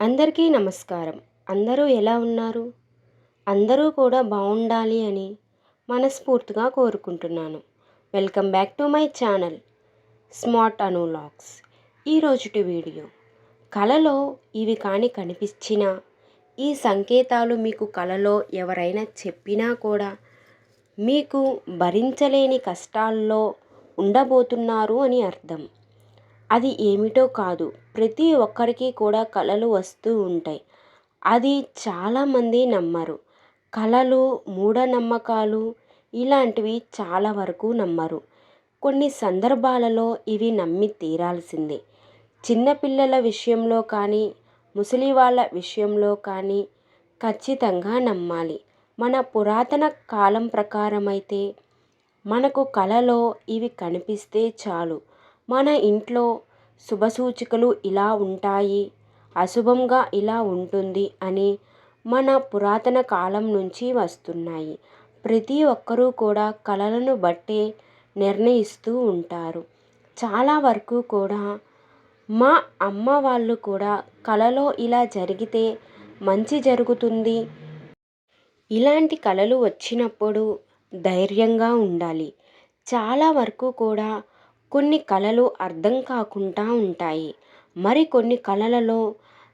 అందరికీ నమస్కారం. అందరూ ఎలా ఉన్నారు? అందరూ కూడా బాగుండాలి అని మనస్ఫూర్తిగా కోరుకుంటున్నాను. Welcome back to my channel smart అనులాగ్స్ ఈరోజుటి వీడియో. కళలో ఇవి కానీ కనిపించినా ఈ సంకేతాలు మీకు కళలో ఎవరైనా చెప్పినా కూడా మీకు భరించలేని కష్టాల్లో ఉండబోతున్నారు అని అర్థం. అది ఏమిటో కాదు. ప్రతి ఒక్కరికి కూడా కళలు వస్తూ ఉంటాయి. అది చాలామంది నమ్మరు. కళలు మూఢనమ్మకాలు ఇలాంటివి చాలా వరకు నమ్మరు. కొన్ని సందర్భాలలో ఇవి నమ్మి తీరాల్సిందే. చిన్నపిల్లల విషయంలో కానీ ముసలి వాళ్ళ విషయంలో కానీ ఖచ్చితంగా నమ్మాలి. మన పురాతన కాలం ప్రకారం అయితే మనకు కళలో ఇవి కనిపిస్తే చాలు. మన ఇంట్లో శుభసూచికలు ఇలా ఉంటాయి. అశుభంగా ఇలా ఉంటుంది అని మన పురాతన కాలం నుంచి వస్తున్నాయి. ప్రతి ఒక్కరూ కూడా కళలను బట్టే నిర్ణయిస్తూ ఉంటారు. చాలా వరకు కూడా మా అమ్మ వాళ్ళు కూడా కళలో ఇలా జరిగితే మంచి జరుగుతుంది. ఇలాంటి కళలు వచ్చినప్పుడు ధైర్యంగా ఉండాలి. చాలా వరకు కూడా కొన్ని కళలు అర్థం కాకుండా ఉంటాయి. మరికొన్ని కళలలో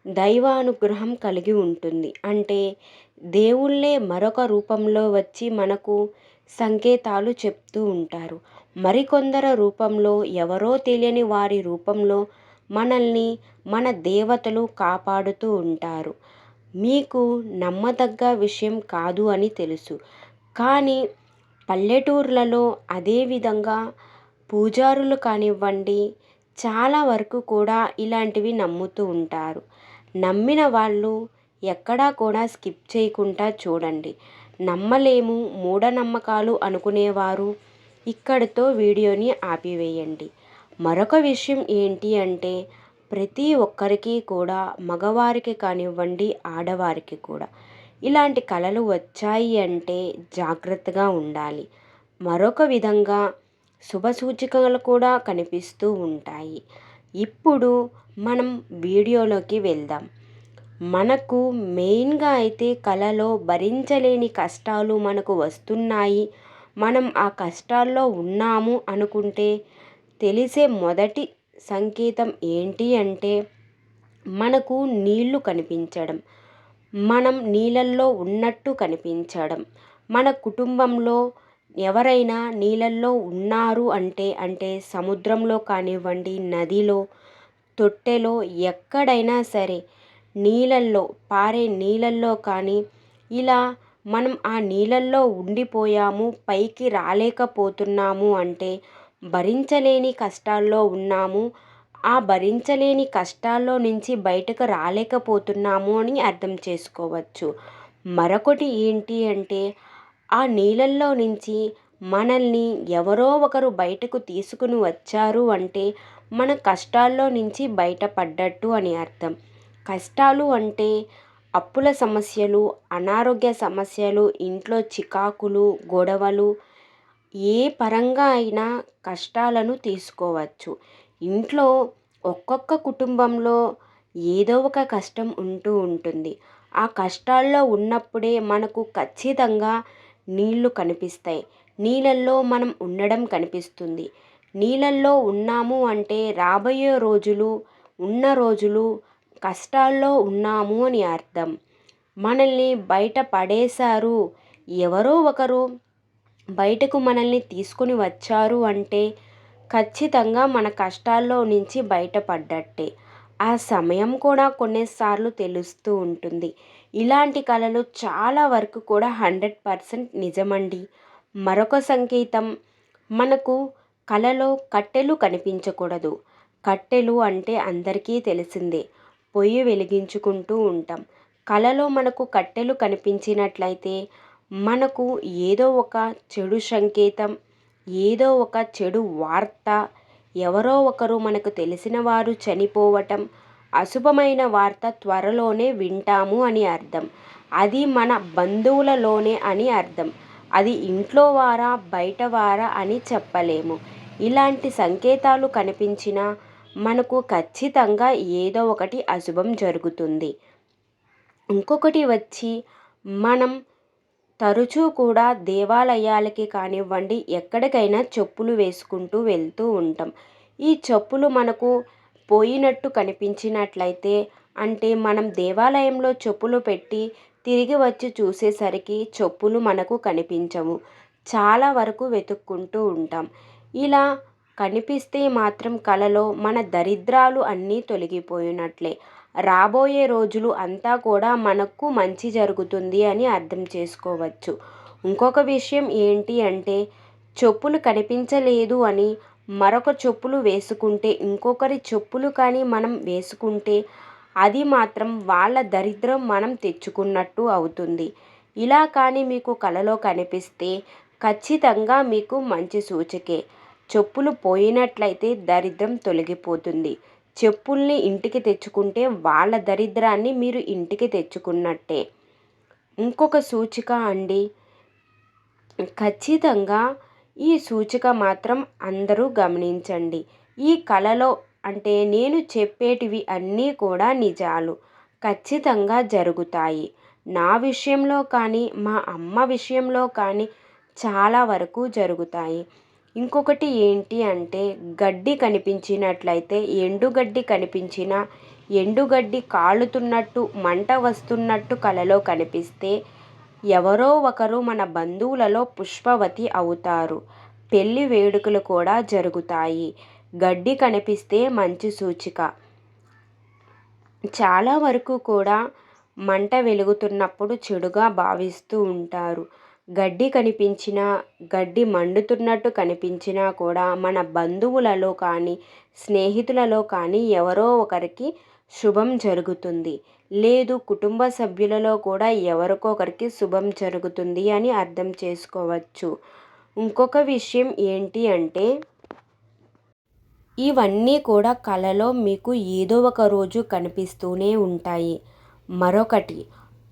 దైవానుగ్రహం కలిగి ఉంటుంది. అంటే దేవుళ్ళే మరొక రూపంలో వచ్చి మనకు సంకేతాలు చెప్తూ ఉంటారు. మరికొందరు రూపంలో ఎవరో తెలియని వారి రూపంలో మనల్ని మన దేవతలు కాపాడుతూ ఉంటారు. మీకు నమ్మదగ్గ విషయం కాదు అని తెలుసు. కానీ పల్లెటూర్లలో అదేవిధంగా పూజారులు కానివ్వండి చాలా వరకు కూడా ఇలాంటివి నమ్ముతూ ఉంటారు. నమ్మిన వాళ్ళు ఎక్కడా కూడా స్కిప్ చేయకుండా చూడండి. నమ్మలేము మూఢనమ్మకాలు అనుకునేవారు. ఇక్కడితో వీడియోని ఆపివేయండి. మరొక విషయం ఏంటి అంటే ప్రతి ఒక్కరికి కూడా మగవారికి కానివ్వండి ఆడవారికి కూడా ఇలాంటి కళలు వచ్చాయి అంటే జాగ్రత్తగా ఉండాలి. మరొక విధంగా శుభ సూచికలు కూడా కనిపిస్తూ ఉంటాయి. ఇప్పుడు మనం వీడియోలోకి వెళ్దాం. మనకు మెయిన్గా అయితే కళలో భరించలేని కష్టాలు మనకు వస్తున్నాయి. మనం ఆ కష్టాల్లో ఉన్నాము అనుకుంటే తెలిసే మొదటి సంకేతం ఏంటి అంటే మనకు నీళ్ళు కనిపించడం మనం నీళ్ళల్లో ఉన్నట్టు కనిపించడం. మన కుటుంబంలో ఎవరైనా నీళ్ళల్లో ఉన్నారు అంటే అంటే సముద్రంలో కానివ్వండి నదిలో తొట్టెలో ఎక్కడైనా సరే నీళ్ళల్లో పారే నీళ్ళల్లో కానీ ఇలా మనం ఆ నీళ్ళల్లో ఉండిపోయాము పైకి రాలేకపోతున్నాము అంటే భరించలేని కష్టాల్లో ఉన్నాము. ఆ భరించలేని కష్టాల్లో నుంచి బయటకు రాలేకపోతున్నాము అని అర్థం చేసుకోవచ్చు. మరొకటి ఏంటి అంటే ఆ నీళ్ళల్లో నుంచి మనల్ని ఎవరో ఒకరు బయటకు తీసుకుని వచ్చారు అంటే మన కష్టాల్లో నుంచి బయటపడ్డట్టు అని అర్థం. కష్టాలు అంటే అప్పుల సమస్యలు అనారోగ్య సమస్యలు ఇంట్లో చికాకులు గొడవలు ఏ పరంగా అయినా కష్టాలను తీసుకోవచ్చు. ఇంట్లో ఒక్కొక్క కుటుంబంలో ఏదో ఒక కష్టం ఉంటూ ఉంటుంది. ఆ కష్టాల్లో ఉన్నప్పుడే మనకు ఖచ్చితంగా నీళ్ళు కనిపిస్తాయి. నీళ్ళల్లో మనం ఉండడం కనిపిస్తుంది. నీళ్ళల్లో ఉన్నాము అంటే రాబోయే రోజులు ఉన్న రోజులు కష్టాల్లో ఉన్నాము అని అర్థం. మనల్ని బయట పడేశారు ఎవరో ఒకరు. బయటకు మనల్ని తీసుకొని వచ్చారు అంటే ఖచ్చితంగా మన కష్టాల్లో నుంచి బయటపడ్డట్టే. ఆ సమయం కూడా కొన్నిసార్లు తెలుస్తూ ఉంటుంది. ఇలాంటి కళలు చాలా వరకు కూడా హండ్రెడ్ పర్సెంట్ నిజమండి. మరొక సంకేతం మనకు కళలో కట్టెలు కనిపించకూడదు. కట్టెలు అంటే అందరికీ తెలిసిందే. పొయ్యి వెలిగించుకుంటూ ఉంటాం. కళలో మనకు కట్టెలు కనిపించినట్లయితే మనకు ఏదో ఒక చెడు సంకేతం ఏదో ఒక చెడు వార్త ఎవరో ఒకరు మనకు తెలిసిన వారు చనిపోవటం అశుభమైన వార్త త్వరలోనే వింటాము అని అర్థం. అది మన బంధువులలోనే అని అర్థం. అది ఇంట్లో వారా బయట వారా అని చెప్పలేము. ఇలాంటి సంకేతాలు కనిపించిన మనకు ఖచ్చితంగా ఏదో ఒకటి అశుభం జరుగుతుంది. ఇంకొకటి వచ్చి మనం తరచూ కూడా దేవాలయాలకి కానివ్వండి ఎక్కడికైనా చెప్పులు వేసుకుంటూ వెళ్తూ ఉంటాం. ఈ చెప్పులు మనకు పోయినట్టు కనిపించినట్లయితే అంటే మనం దేవాలయంలో చెప్పులు పెట్టి తిరిగి వచ్చి చూసేసరికి చెప్పులు మనకు కనిపించవు. చాలా వరకు వెతుక్కుంటూ ఉంటాం. ఇలా కనిపిస్తే మాత్రం కలలో మన దరిద్రాలు అన్నీ తొలగిపోయినట్లే. రాబోయే రోజులు అంతా కూడా మనకు మంచి జరుగుతుంది అని అర్థం చేసుకోవచ్చు. ఇంకొక విషయం ఏంటి అంటే చెప్పులు కనిపించలేదు అని మరొక చెప్పులు వేసుకుంటే ఇంకొకరి చెప్పులు కానీ మనం వేసుకుంటే అది మాత్రం వాళ్ళ దరిద్రం మనం తెచ్చుకున్నట్టు అవుతుంది. ఇలా కానీ మీకు కలలో కనిపిస్తే ఖచ్చితంగా మీకు మంచి సూచకే. చెప్పులు పోయినట్లయితే దరిద్రం తొలగిపోతుంది. చెప్పుల్ని ఇంటికి తెచ్చుకుంటే వాళ్ళ దరిద్రాన్ని మీరు ఇంటికి తెచ్చుకున్నట్టే. ఇంకొక సూచిక అండి. ఖచ్చితంగా ఈ సూచిక మాత్రం అందరూ గమనించండి. ఈ కళలో అంటే నేను చెప్పేటివి అన్నీ కూడా నిజాలు ఖచ్చితంగా జరుగుతాయి. నా విషయంలో కానీ మా అమ్మ విషయంలో కానీ చాలా వరకు జరుగుతాయి. ఇంకొకటి ఏంటి అంటే గడ్డి కనిపించినట్లయితే ఎండుగడ్డి కనిపించిన ఎండుగడ్డి కాలుతున్నట్టు మంట వస్తున్నట్టు కలలో కనిపిస్తే ఎవరో ఒకరు మన బంధువులలో పుష్పవతి అవుతారు. పెళ్ళి వేడుకలు కూడా జరుగుతాయి. గడ్డి కనిపిస్తే మంచి సూచిక. చాలా వరకు కూడా మంట వెలుగుతున్నప్పుడు చెడుగా భావిస్తూ ఉంటారు. గడ్డి కనిపించినా గడ్డి మండుతున్నట్టు కనిపించినా కూడా మన బంధువులలో కానీ స్నేహితులలో కానీ ఎవరో ఒకరికి శుభం జరుగుతుంది. లేదు కుటుంబ సభ్యులలో కూడా ఎవరికొకరికి శుభం జరుగుతుంది అని అర్థం చేసుకోవచ్చు. ఇంకొక విషయం ఏంటి అంటే ఇవన్నీ కూడా కళలో మీకు ఏదో ఒక రోజు కనిపిస్తూనే ఉంటాయి. మరొకటి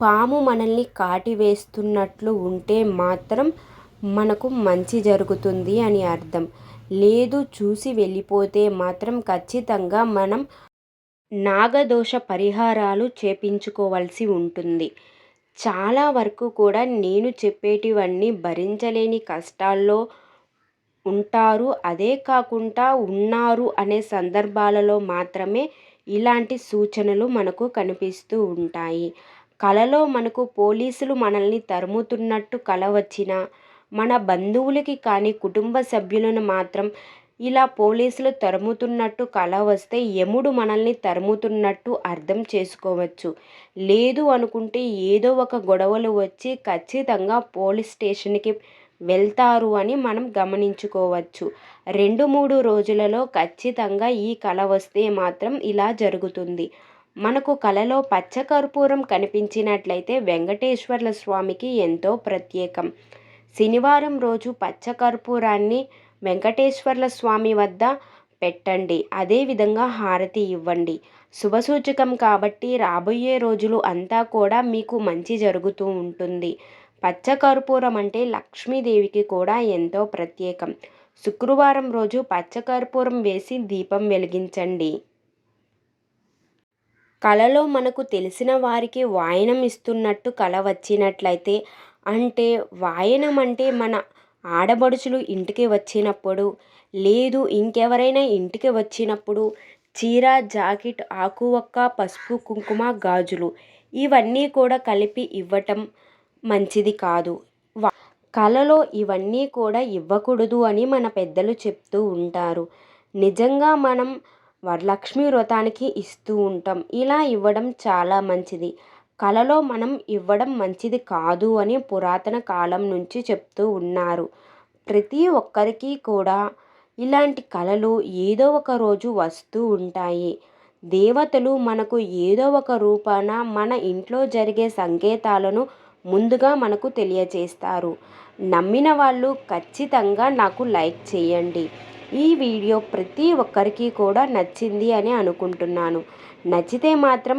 పాము మనల్ని కాటి వేస్తున్నట్లు ఉంటే మాత్రం మనకు మంచి జరుగుతుంది అని అర్థం. లేదు చూసి వెళ్ళిపోతే మాత్రం ఖచ్చితంగా మనం నాగదోష పరిహారాలు చేపించుకోవాల్సి ఉంటుంది. చాలా వరకు కూడా నేను చెప్పేటివన్నీ భరించలేని కష్టాల్లో ఉంటారు. అదే కాకుండా ఉన్నారు అనే సందర్భాలలో మాత్రమే ఇలాంటి సూచనలు మనకు కనిపిస్తూ ఉంటాయి. కలలో మనకు పోలీసులు మనల్ని తరుముతున్నట్టు కల వచ్చినా మన బంధువులకి కానీ కుటుంబ సభ్యులను మాత్రం ఇలా పోలీసులు తరుముతున్నట్టు కళ వస్తే యముడు మనల్ని తరుముతున్నట్టు అర్థం చేసుకోవచ్చు. లేదు అనుకుంటే ఏదో ఒక గొడవలు వచ్చి ఖచ్చితంగా పోలీస్ స్టేషన్కి వెళ్తారు అని మనం గమనించుకోవచ్చు. రెండు మూడు రోజులలో ఖచ్చితంగా ఈ కళ వస్తే మాత్రం ఇలా జరుగుతుంది. మనకు కలలో పచ్చకర్పూరం కనిపించినట్లయితే వెంకటేశ్వర్ల స్వామికి ఎంతో ప్రత్యేకం. శనివారం రోజు పచ్చకర్పూరాన్ని వెంకటేశ్వర్ల స్వామి వద్ద పెట్టండి. అదేవిధంగా హారతి ఇవ్వండి. శుభసూచకం కాబట్టి రాబోయే రోజులు అంతా కూడా మీకు మంచి జరుగుతూ ఉంటుంది. పచ్చకర్పూరం అంటే లక్ష్మీదేవికి కూడా ఎంతో ప్రత్యేకం. శుక్రవారం రోజు పచ్చకర్పూరం వేసి దీపం వెలిగించండి. కళలో మనకు తెలిసిన వారికి వాయనం ఇస్తున్నట్టు కళ వచ్చినట్లయితే అంటే వాయనం అంటే మన ఆడబడుచులు ఇంటికి వచ్చినప్పుడు లేదు ఇంకెవరైనా ఇంటికి వచ్చినప్పుడు చీర జాకెట్ ఆకు ఒక్క పసుపు కుంకుమ గాజులు ఇవన్నీ కూడా కలిపి ఇవ్వటం మంచిది కాదు. కళలో ఇవన్నీ కూడా ఇవ్వకూడదు అని మన పెద్దలు చెప్తూ ఉంటారు. నిజంగా మనం వరలక్ష్మి వ్రతానికి ఇస్తూ ఉంటాం. ఇలా ఇవ్వడం చాలా మంచిది. కళలో మనం ఇవ్వడం మంచిది కాదు అని పురాతన కాలం నుంచి చెప్తూ ఉన్నారు. ప్రతి ఒక్కరికి కూడా ఇలాంటి కళలు ఏదో ఒక రోజు వస్తూ ఉంటాయి. దేవతలు మనకు ఏదో ఒక రూపాన మన ఇంట్లో జరిగే సంకేతాలను ముందుగా మనకు తెలియజేస్తారు నమ్మిన వాళ్ళు ఖచ్చితంగా నాకు లైక్ చేయండి. ఈ వీడియో ప్రతి ఒక్కరికి కూడా నచ్చింది అని అనుకుంటున్నాను. నచ్చితే మాత్రం